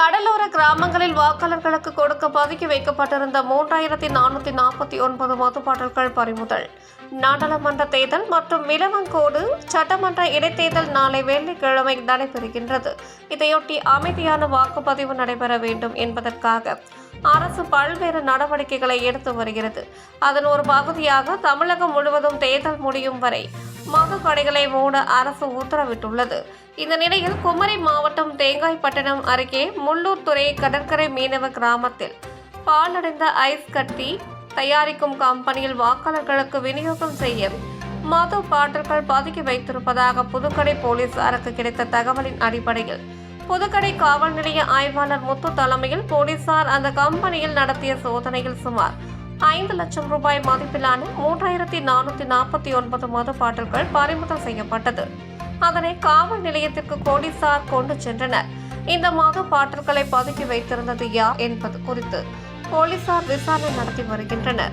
கடலோர கிராமங்களில் வாக்காளர்களுக்கு கொடுக்க பதுக்கி வைக்கப்பட்டிருந்த மூன்றாயிரத்தி நானூற்றி நாற்பத்தி ஒன்பது மது பறிமுதல். நாடாளுமன்ற தேர்தல் மற்றும் விலவங்கோடு சட்டமன்ற இடைத்தேர்தல் நாளை வெள்ளிக்கிழமை நடைபெறுகின்றது. இதையொட்டி அமைதியான வாக்குப்பதிவு நடைபெற வேண்டும் என்பதற்காக அரசு பல்வேறு நடவடிக்கைகளை எடுத்து வருகிறது. அதன் ஒரு பகுதியாக தமிழகம் முழுவதும் தேர்தல் முடியும் வரை மது கடைகளை மூட அரசு உத்தரவிட்டுள்ளது. இந்த நிலையில் குமரி மாவட்டம் தேங்காய்பட்டணம் அருகே முள்ளூர்துறை கடற்கரை மீனவ கிராமத்தில் பாலடைந்த ஐஸ் கட்டி தயாரிக்கும் கம்பெனியில் வாக்காளர்களுக்கு விநியோகம் செய்ய மது பாட்டில்கள் பதுக்கி வைத்திருப்பதாக புதுக்கடை போலீசாருக்கு கிடைத்த தகவலின் அடிப்படையில் புதுக்கடை காவல் நிலைய ஆய்வாளர் முத்து தலைமையில் போலீசார் அந்த கம்பெனியில் நடத்திய சோதனையில் சுமார் ஐந்து லட்சம் ரூபாய் மதிப்பிலான மூன்றாயிரத்தி நானூற்றி நாற்பத்தி ஒன்பது மது பாட்டில்கள் பறிமுதல் செய்யப்பட்டது. அதனை காவல் நிலையத்திற்கு போலீசார் கொண்டு சென்றனர். இந்த மது பாட்டில்களை பதுக்கி வைத்திருந்தது யார் என்பது குறித்து போலீசார் விசாரணை நடத்தி வருகின்றனர்.